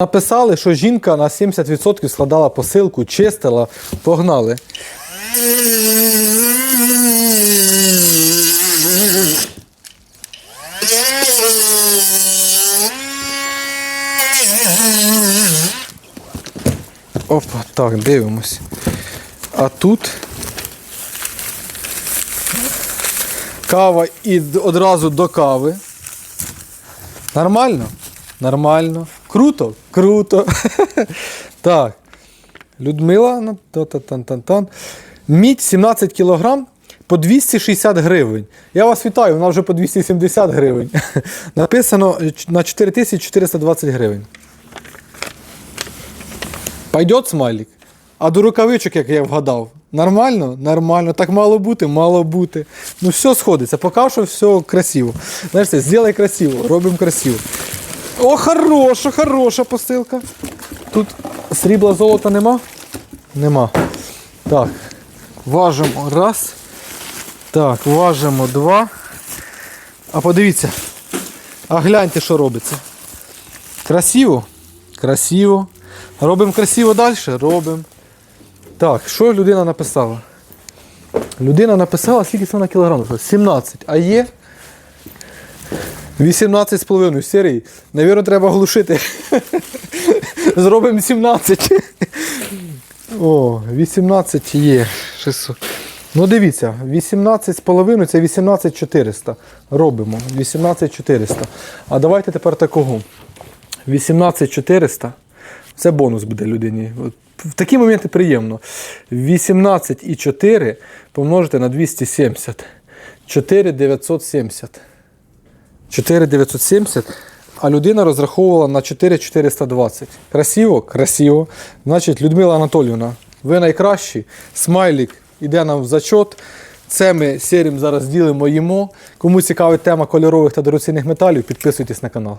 Написали, що жінка на 70% складала посилку, чистила, погнали. Опа, так, дивимось. А тут кава і одразу до кави. Нормально? Нормально. Круто? Круто. так. Людмила ну. Мідь 17 кілограм по 260 гривень. Я вас вітаю, вона вже по 270 гривень. Написано на 4420 гривень. Пойдет смайлик? А до рукавичок, як я вгадав, нормально? Нормально. Так мало бути, мало бути. Ну все сходиться. Поки що все красиво. Знаєш, це, зробай красиво, робимо красиво. О, хороша, хороша посилка. Тут срібла золота нема? Нема. Так. Важимо раз. Так, важимо два. А подивіться. А гляньте, що робиться. Красиво? Красиво. Робимо красиво далі? Робимо. Так, що людина написала? Людина написала, скільки це на кілограм? 17. А є 18,5. Сірий. Навірно, треба глушити. Зробимо 17. О, 18 є. 600. Ну дивіться, 18,5 це 18400. Робимо. 18400. А давайте тепер такого. 18400. Це бонус буде людині. В такі моменти приємно. 18,4 помножити на 270. 4970. 4970, а людина розраховувала на 4420. Красиво? Красиво. Значить, Людмила Анатоліївна, ви найкращі. Смайлік іде нам в зачот. Це ми серім зараз ділимо їмо. Кому цікавить тема кольорових та дорогоцінних металів, підписуйтесь на канал.